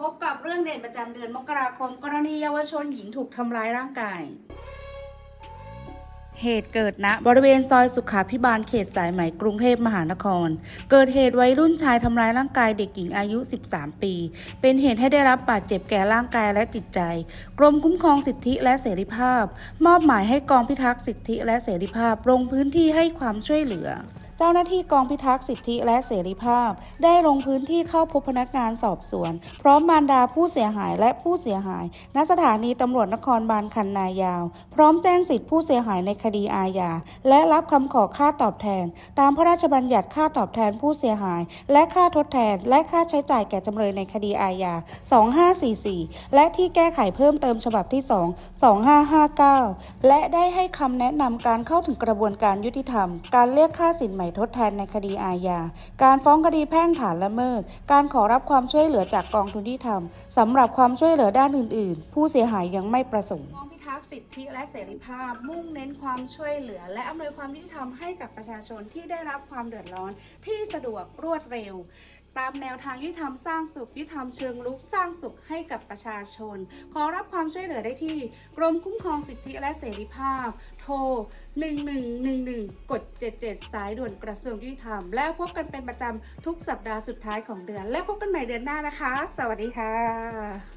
พบกับเรื่องเด่นประจำเดือนมกราคม กรณีเยาวชนหญิงถูกทำร้ายร่างกาย เหตุเกิดณบริเวณซอยสุขาพิบาลเขตสายไหมกรุงเทพมหานคร เกิดเหตุวัยรุ่นชายทำร้ายร่างกายเด็กหญิงอายุ 13 ปี เป็นเหตุให้ได้รับบาดเจ็บแก่ร่างกายและจิตใจ กรมคุ้มครองสิทธิและเสรีภาพ มอบหมายให้กองพิทักษ์สิทธิและเสรีภาพลงพื้นที่ให้ความช่วยเหลือ เจ้าหน้าที่กองพิทักษ์สิทธิและเสรีภาพ ได้ลงพื้นที่เข้าพบพนักงานสอบสวน พร้อมมารดาผู้เสียหายและผู้เสียหาย ณสถานีตำรวจนครบาลคันนายาว พร้อมแจ้งสิทธิผู้เสียหายในคดีอาญาและรับคำขอค่าตอบแทน ตามพระราชบัญญัติค่าตอบแทนผู้เสียหาย และค่าทดแทน และค่าใช้จ่ายแก่จำเลยในคดีอาญา 2544 และที่แก้ไขเพิ่มเติมฉบับที่ 2 2559 และได้ให้คำแนะนำการเข้าถึงกระบวนการยุติธรรม การเรียกค่าสินใหมทดแทนในคดีอาญา การฟ้องคดีแพ่งฐานละเมิด การขอรับความช่วยเหลือจากกองทุนยุติธรรมสำหรับความช่วยเหลือด้านอื่น ๆ ผู้เสียหายยังไม่ประสงค์กองพิทักษ์สิทธิและเสรีภาพ มุ่งเน้นความช่วยเหลือ และอำนวยความยุติธรรมให้กับประชาชนที่ได้รับความเดือดร้อนที่สะดวกรวดเร็ว ตามแนวทางยุติธรรมสร้างสุขยุติธรรมเชิงลุกสร้างสุขให้กับประชาชน ขอรับความช่วยเหลือได้ที่ กรมคุ้มครองสิทธิและเสรีภาพ โทร 1111 ด 77 สายด่วนกระทรวงยุติธรรม แล้วพบกันเป็นประจำทุกสัปดาห์สุดท้ายของเดือน และพบกันใหม่เดือนหน้านะคะ สวัสดีค่ะ